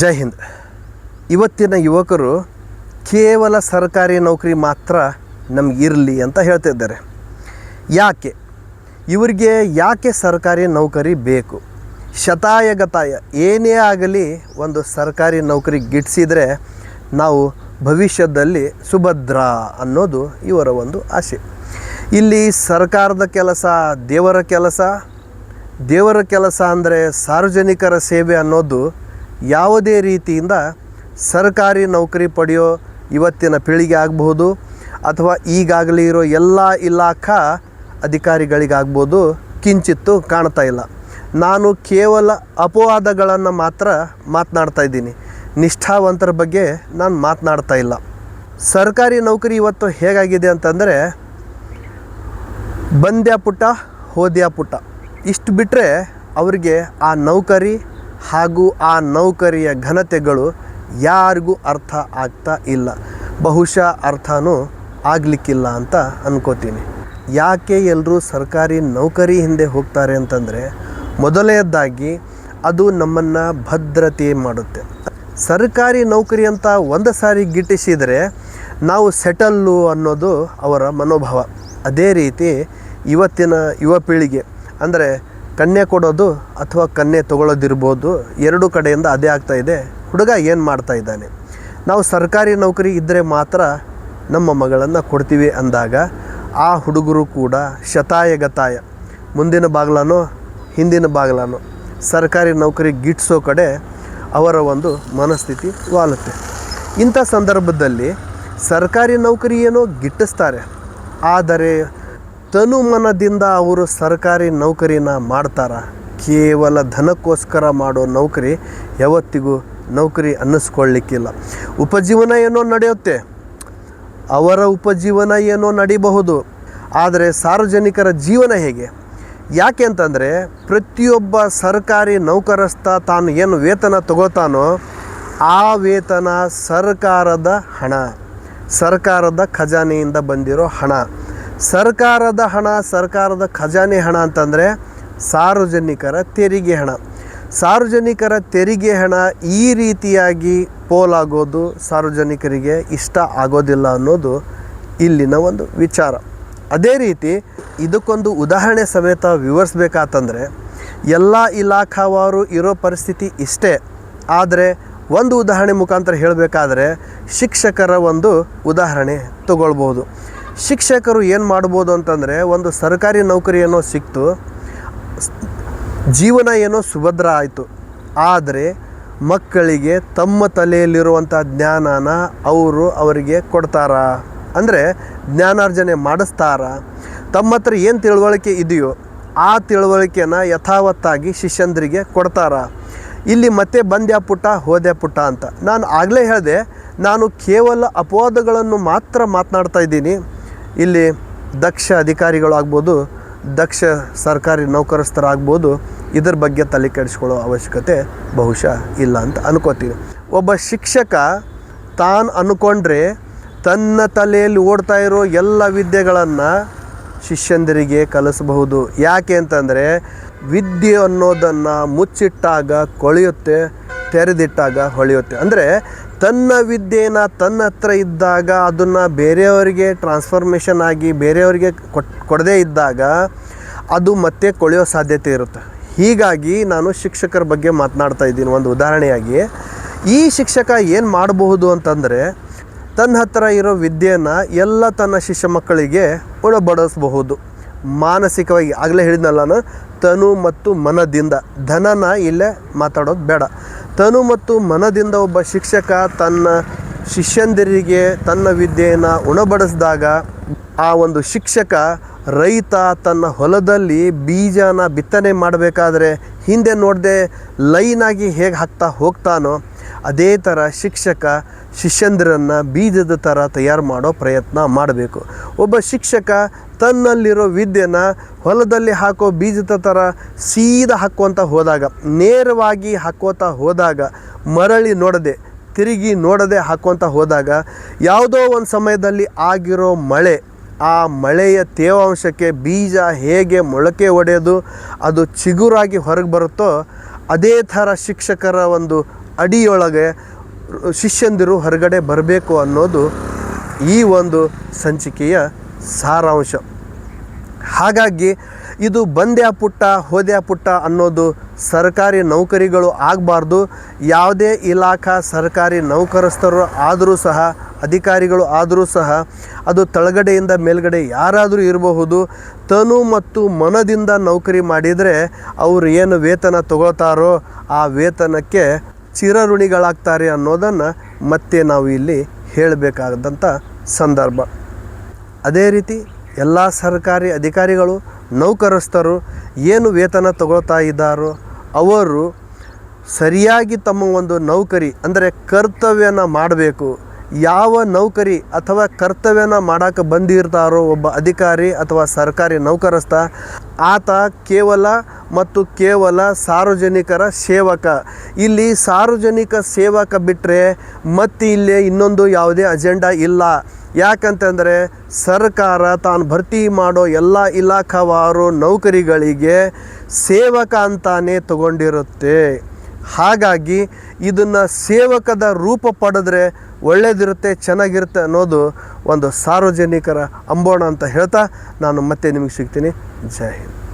ಜೈ ಹಿಂದ್. ಇವತ್ತಿನ ಯುವಕರು ಕೇವಲ ಸರ್ಕಾರಿ ನೌಕರಿ ಮಾತ್ರ ನಮಗಿರಲಿ ಅಂತ ಹೇಳ್ತಿದ್ದಾರೆ ಯಾಕೆ? ಇವರಿಗೆ ಯಾಕೆ ಸರ್ಕಾರಿ ನೌಕರಿ ಬೇಕು? ಶತಾಯಗತಾಯ ಏನೇ ಆಗಲಿ ಒಂದು ಸರ್ಕಾರಿ ನೌಕರಿ ಗಿಟ್ಟಿಸಿದರೆ ನಾವು ಭವಿಷ್ಯದಲ್ಲಿ ಸುಭದ್ರ ಅನ್ನೋದು ಇವರ ಒಂದು ಆಸೆ. ಇಲ್ಲಿ ಸರ್ಕಾರದ ಕೆಲಸ, ದೇವರ ಕೆಲಸ ದೇವರ ಕೆಲಸ ಅಂದರೆ ಸಾರ್ವಜನಿಕರ ಸೇವೆ ಅನ್ನೋದು ಯಾವುದೇ ರೀತಿಯಿಂದ ಸರ್ಕಾರಿ ನೌಕರಿ ಪಡೆಯೋ ಇವತ್ತಿನ ಪೀಳಿಗೆ ಆಗಬಹುದು ಅಥವಾ ಈಗಾಗಲೇ ಇರೋ ಎಲ್ಲ ಇಲಾಖಾ ಅಧಿಕಾರಿಗಳಿಗಾಗ್ಬೋದು ಕಿಂಚಿತ್ತು ಕಾಣ್ತಾ ಇಲ್ಲ. ನಾನು ಕೇವಲ ಅಪವಾದಗಳನ್ನು ಮಾತ್ರ ಮಾತನಾಡ್ತಾ ಇದ್ದೀನಿ. ನಿಷ್ಠಾವಂತರ ಬಗ್ಗೆ ನಾನು ಮಾತನಾಡ್ತಾ ಇಲ್ಲ. ಸರ್ಕಾರಿ ನೌಕರಿ ಇವತ್ತು ಹೇಗಾಗಿದೆ ಅಂತಂದರೆ ಬಂದ್ಯಾ ಪುಟ್ಟ ಹೋದ್ಯಾ ಪುಟ್ಟ. ಇಷ್ಟು ಬಿಟ್ಟರೆ ಅವರಿಗೆ ಆ ನೌಕರಿ ಹಾಗೂ ಆ ನೌಕರಿಯ ಘನತೆಗಳು ಯಾರಿಗೂ ಅರ್ಥ ಆಗ್ತಾ ಇಲ್ಲ. ಬಹುಶಃ ಅರ್ಥನೂ ಆಗಲಿಕ್ಕಿಲ್ಲ ಅಂತ ಅನ್ಕೋತೀನಿ. ಯಾಕೆ ಎಲ್ಲರೂ ಸರ್ಕಾರಿ ನೌಕರಿ ಹಿಂದೆ ಹೋಗ್ತಾರೆ ಅಂತಂದರೆ, ಮೊದಲನೇದಾಗಿ ಅದು ನಮ್ಮನ್ನು ಭದ್ರತೆ ಮಾಡುತ್ತೆ. ಸರ್ಕಾರಿ ನೌಕರಿ ಅಂತ ಒಂದು ಸಾರಿ ಗಿಟ್ಟಿಸಿದರೆ ನಾವು ಸೆಟಲ್ಲು ಅನ್ನೋದು ಅವರ ಮನೋಭಾವ. ಅದೇ ರೀತಿ ಇವತ್ತಿನ ಯುವ ಪೀಳಿಗೆ, ಅಂದರೆ ಕನ್ಯೆ ಕೊಡೋದು ಅಥವಾ ಕನ್ಯೆ ತಗೊಳ್ಳೋದಿರ್ಬೋದು ಎರಡು ಕಡೆಯಿಂದ ಅದೇ ಆಗ್ತಾ ಇದೆ. ಹುಡುಗ ಏನು ಮಾಡ್ತಾ ಇದ್ದಾನೆ? ನಾವು ಸರ್ಕಾರಿ ನೌಕರಿ ಇದ್ದರೆ ಮಾತ್ರ ನಮ್ಮ ಮಗಳನ್ನು ಕೊಡ್ತೀವಿ ಅಂದಾಗ ಆ ಹುಡುಗರು ಕೂಡ ಶತಾಯಗತಾಯ. ಮುಂದಿನ ಬಾಗ್ಲನೋ, ಹಿಂದಿನ ಬಾಗ್ಲನೋ ಸರ್ಕಾರಿ ನೌಕರಿ ಗಿಟ್ಸೋ ಕಡೆ ಅವರ ಒಂದು ಮನಸ್ಥಿತಿ ವಾಲುತ್ತೆ. ಇಂಥ ಸಂದರ್ಭದಲ್ಲಿ ಸರ್ಕಾರಿ ನೌಕರಿ ಏನೋ ಗಿಟ್ಟಿಸ್ತಾರೆ. ಆದರೆ ತನುಮನದಿಂದ ಅವರು ಸರ್ಕಾರಿ ನೌಕರಿನ ಮಾಡ್ತಾರ. ಕೇವಲ ಧನಕ್ಕೋಸ್ಕರ ಮಾಡೋ ನೌಕರಿ ಯಾವತ್ತಿಗೂ ನೌಕರಿ ಅನ್ನಿಸ್ಕೊಳ್ಳಿಕ್ಕಿಲ್ಲ. ಉಪಜೀವನ ಏನೋ ನಡೆಯುತ್ತೆ. ಅವರ ಉಪಜೀವನ ಏನೋ ನಡಿಬಹುದು. ಆದರೆ ಸಾರ್ವಜನಿಕರ ಜೀವನ ಹೇಗೆ? ಯಾಕೆ ಅಂತಂದರೆ ಪ್ರತಿಯೊಬ್ಬ ಸರ್ಕಾರಿ ನೌಕರಸ್ಥ ತಾನು ಏನು ವೇತನ ತಗೋತಾನೋ ಆ ವೇತನ ಸರ್ಕಾರದ ಹಣ. ಸರ್ಕಾರದ ಖಜಾನೆಯಿಂದ ಬಂದಿರೋ ಹಣ. ಸರ್ಕಾರದ ಹಣ, ಸರ್ಕಾರದ ಖಜಾನೆ ಹಣ ಅಂತಂದರೆ ಸಾರ್ವಜನಿಕರ ತೆರಿಗೆ ಹಣ. ಸಾರ್ವಜನಿಕರ ತೆರಿಗೆ ಹಣ ಈ ರೀತಿಯಾಗಿ ಪೋಲಾಗೋದು ಸಾರ್ವಜನಿಕರಿಗೆ ಇಷ್ಟ ಆಗೋದಿಲ್ಲ ಅನ್ನೋದು ಇಲ್ಲಿನ ಒಂದು ವಿಚಾರ. ಅದೇ ರೀತಿ ಇದಕ್ಕೊಂದು ಉದಾಹರಣೆ ಸಮೇತ ವಿವರಿಸ್ಬೇಕಾತಂದರೆ, ಎಲ್ಲ ಇಲಾಖಾವಾರು ಇರೋ ಪರಿಸ್ಥಿತಿ ಇಷ್ಟೇ. ಆದರೆ ಒಂದು ಉದಾಹರಣೆ ಮುಖಾಂತರ ಹೇಳಬೇಕಾದ್ರೆ ಶಿಕ್ಷಕರ ಒಂದು ಉದಾಹರಣೆ ತಗೊಳ್ಬೋದು ಶಿಕ್ಷಕರು ಏನು ಮಾಡ್ಬೋದು ಅಂತಂದರೆ ಒಂದು ಸರ್ಕಾರಿ ನೌಕರಿ ಏನೋ ಸಿಕ್ತು. ಜೀವನ ಏನೋ ಸುಭದ್ರ ಆಯಿತು. ಆದರೆ ಮಕ್ಕಳಿಗೆ ತಮ್ಮ ತಲೆಯಲ್ಲಿರುವಂಥ ಜ್ಞಾನನ ಅವರು ಅವರಿಗೆ ಕೊಡ್ತಾರ. ಅಂದರೆ ಜ್ಞಾನಾರ್ಜನೆ ಮಾಡಿಸ್ತಾರ. ತಮ್ಮ ಹತ್ರ ಏನು ತಿಳುವಳಿಕೆ ಇದೆಯೋ ಆ ತಿಳುವಳಿಕೆನ ಯಥಾವತ್ತಾಗಿ ಶಿಷ್ಯಂದ್ರಿಗೆ ಕೊಡ್ತಾರ. ಇಲ್ಲಿ ಮತ್ತೆ ಬಂದ್ಯಾ ಪುಟ್ಟ ಹೋದೆ ಪುಟ್ಟ ಅಂತ. ನಾನು ಆಗಲೇ ಹೇಳಿದೆ, ನಾನು ಕೇವಲ ಅಪವಾದಗಳನ್ನು ಮಾತ್ರ ಮಾತನಾಡ್ತಾ ಇದ್ದೀನಿ. ಇಲ್ಲಿ ದಕ್ಷ ಅಧಿಕಾರಿಗಳಾಗ್ಬೋದು ದಕ್ಷ ಸರ್ಕಾರಿ ನೌಕರಸ್ಥರಾಗ್ಬೋದು, ಇದ್ರ ಬಗ್ಗೆ ತಲೆ ಕೆಡಿಸ್ಕೊಳ್ಳೋ ಅವಶ್ಯಕತೆ ಬಹುಶಃ ಇಲ್ಲ ಅಂತ ಅನ್ಕೋತೀನಿ. ಒಬ್ಬ ಶಿಕ್ಷಕ ತಾನು ಅಂದ್ಕೊಂಡ್ರೆ ತನ್ನ ತಲೆಯಲ್ಲಿ ಓಡ್ತಾ ಇರೋ ಎಲ್ಲ ವಿದ್ಯೆಗಳನ್ನು ಶಿಷ್ಯಂದರಿಗೆ ಕಲಿಸಬಹುದು. ಯಾಕೆ ಅಂತಂದರೆ ವಿದ್ಯೆ ಅನ್ನೋದನ್ನು ಮುಚ್ಚಿಟ್ಟಾಗ ಕೊಳೆಯುತ್ತೆ, ತೆರೆದಿಟ್ಟಾಗ ಹೊಳೆಯುತ್ತೆ. ಅಂದರೆ ತನ್ನ ವಿದ್ಯೆನ ತನ್ನ ಹತ್ರ ಇದ್ದಾಗ ಅದನ್ನು ಬೇರೆಯವರಿಗೆ ಟ್ರಾನ್ಸ್ಫಾರ್ಮೇಷನ್ ಆಗಿ ಬೇರೆಯವರಿಗೆ ಕೊಡದೇ ಇದ್ದಾಗ ಅದು ಮತ್ತೆ ಕೊಳೆಯೋ ಸಾಧ್ಯತೆ ಇರುತ್ತೆ. ಹೀಗಾಗಿ ನಾನು ಶಿಕ್ಷಕರ ಬಗ್ಗೆ ಮಾತನಾಡ್ತಾ ಇದ್ದೀನಿ. ಒಂದು ಉದಾಹರಣೆಯಾಗಿ, ಈ ಶಿಕ್ಷಕ ಏನು ಮಾಡಬಹುದು ಅಂತಂದರೆ, ತನ್ನ ಹತ್ರ ಇರೋ ವಿದ್ಯೆಯನ್ನು ಎಲ್ಲ ತನ್ನ ಶಿಷ್ಯ ಮಕ್ಕಳಿಗೆ ಉಣಬಡಿಸಬಹುದು ಮಾನಸಿಕವಾಗಿ, ಆಗಲೇ ಹೇಳಿದ್ನಲ್ಲ ನಾನು ತನು ಮತ್ತು ಮನದಿಂದ. ಧನನ ಇಲ್ಲೇ ಮಾತಾಡೋದು ಬೇಡ. ತನು ಮತ್ತು ಮನದಿಂದ ಒಬ್ಬ ಶಿಕ್ಷಕ ತನ್ನ ಶಿಷ್ಯಂದಿರಿಗೆ ತನ್ನ ವಿದ್ಯೆಯನ್ನು ಉಣಬಡಿಸಿದಾಗ ಆ ಒಂದು ಶಿಕ್ಷಕ ರೈತ ತನ್ನ ಹೊಲದಲ್ಲಿ ಬೀಜನ ಬಿತ್ತನೆ ಮಾಡಬೇಕಾದ್ರೆ ಹಿಂದೆ ನೋಡದೆ ಲೈನಾಗಿ ಹೇಗೆ ಹಾಕ್ತಾ ಹೋಗ್ತಾನೋ ಅದೇ ಥರ ಶಿಕ್ಷಕ ಶಿಷ್ಯಂದಿರನ್ನು ಬೀಜದ ಥರ ತಯಾರು ಮಾಡೋ ಪ್ರಯತ್ನ ಮಾಡಬೇಕು. ಒಬ್ಬ ಶಿಕ್ಷಕ ತನ್ನಲ್ಲಿರೋ ವಿದ್ಯೆನ ಹೊಲದಲ್ಲಿ ಹಾಕೋ ಬೀಜದ ಥರ ಸೀದಾ ಹಾಕುವಂತ ಹೋದಾಗ, ನೇರವಾಗಿ ಹಾಕೋತಾ ಹೋದಾಗ, ಮರಳಿ ನೋಡದೆ, ತಿರುಗಿ ನೋಡದೆ ಹಾಕೋತ ಹೋದಾಗ, ಯಾವುದೋ ಒಂದು ಸಮಯದಲ್ಲಿ ಆಗಿರೋ ಮಳೆ, ಆ ಮಳೆಯ ತೇವಾಂಶಕ್ಕೆ ಬೀಜ ಹೇಗೆ ಮೊಳಕೆ ಒಡೆಯೋದು ಅದು ಚಿಗುರಾಗಿ ಹೊರಗೆ ಬರುತ್ತೋ, ಅದೇ ಥರ ಶಿಕ್ಷಕರ ಒಂದು ಅಡಿಯೊಳಗೆ ಶಿಷ್ಯಂದಿರು ಹೊರಗಡೆ ಬರಬೇಕು ಅನ್ನೋದು ಈ ಒಂದು ಸಂಚಿಕೆಯ ಸಾರಾಂಶ. ಹಾಗಾಗಿ ಇದು ಬಂದ್ಯಾ ಪುಟ್ಟ ಹೋದ್ಯಾ ಪುಟ್ಟ ಅನ್ನೋದು ಸರ್ಕಾರಿ ನೌಕರಿಗಳು ಆಗಬಾರ್ದು. ಯಾವುದೇ ಇಲಾಖಾ ಸರ್ಕಾರಿ ನೌಕರಸ್ಥರು ಆದರೂ ಸಹ, ಅಧಿಕಾರಿಗಳು ಆದರೂ ಸಹ ಅದು ತಳಗಡೆಯಿಂದ ಮೇಲ್ಗಡೆ ಯಾರಾದರೂ ಇರಬಹುದು. ತನು ಮತ್ತು ಮನದಿಂದ ನೌಕರಿ ಮಾಡಿದರೆ ಅವರು ಏನು ವೇತನ ತಗೊಳ್ತಾರೋ ಆ ವೇತನಕ್ಕೆ ಚಿರಋಣಿಗಳಾಗ್ತಾರೆ ಅನ್ನೋದನ್ನು ಮತ್ತೆ ನಾವು ಇಲ್ಲಿ ಹೇಳಬೇಕಾದಂಥ ಸಂದರ್ಭ. ಅದೇ ರೀತಿ ಎಲ್ಲ ಸರ್ಕಾರಿ ಅಧಿಕಾರಿಗಳು, ನೌಕರಸ್ಥರು ಏನು ವೇತನ ತಗೊಳ್ತಾ ಇದ್ದಾರೋ ಅವರು ಸರಿಯಾಗಿ ತಮ್ಮ ಒಂದು ನೌಕರಿ, ಅಂದರೆ ಕರ್ತವ್ಯನ ಮಾಡಬೇಕು. ಯಾವ ನೌಕರಿ ಅಥವಾ ಕರ್ತವ್ಯನ ಮಾಡೋಕ್ಕೆ ಬಂದಿರ್ತಾರೋ ಒಬ್ಬ ಅಧಿಕಾರಿ ಅಥವಾ ಸರ್ಕಾರಿ ನೌಕರಸ್ಥ, ಆತ ಕೇವಲ ಮತ್ತು ಕೇವಲ ಸಾರ್ವಜನಿಕರ ಸೇವಕ. ಇಲ್ಲಿ ಸಾರ್ವಜನಿಕ ಸೇವಕ ಬಿಟ್ಟರೆ ಮತ್ತೆ ಇಲ್ಲಿ ಇನ್ನೊಂದು ಯಾವುದೇ ಅಜೆಂಡಾ ಇಲ್ಲ. ಯಾಕಂತಂದರೆ ಸರ್ಕಾರ ತಾನು ಭರ್ತಿ ಮಾಡೋ ಎಲ್ಲ ಇಲಾಖಾವಾರು ನೌಕರಿಗಳಿಗೆ ಸೇವಕ ಅಂತಾನೆ ತಗೊಂಡಿರುತ್ತೆ. ಹಾಗಾಗಿ ಇದನ್ನು ಸೇವಕದ ರೂಪ ಪಡೆದ್ರೆ ಒಳ್ಳೇದಿರುತ್ತೆ, ಚೆನ್ನಾಗಿರುತ್ತೆ ಅನ್ನೋದು ಒಂದು ಸಾರ್ವಜನಿಕರ ಅಂಬೋಣ ಅಂತ ಹೇಳ್ತಾ ನಾನು ಮತ್ತೆ ನಿಮಗೆ ಸಿಗ್ತೀನಿ. ಜೈ ಹಿಂದ್.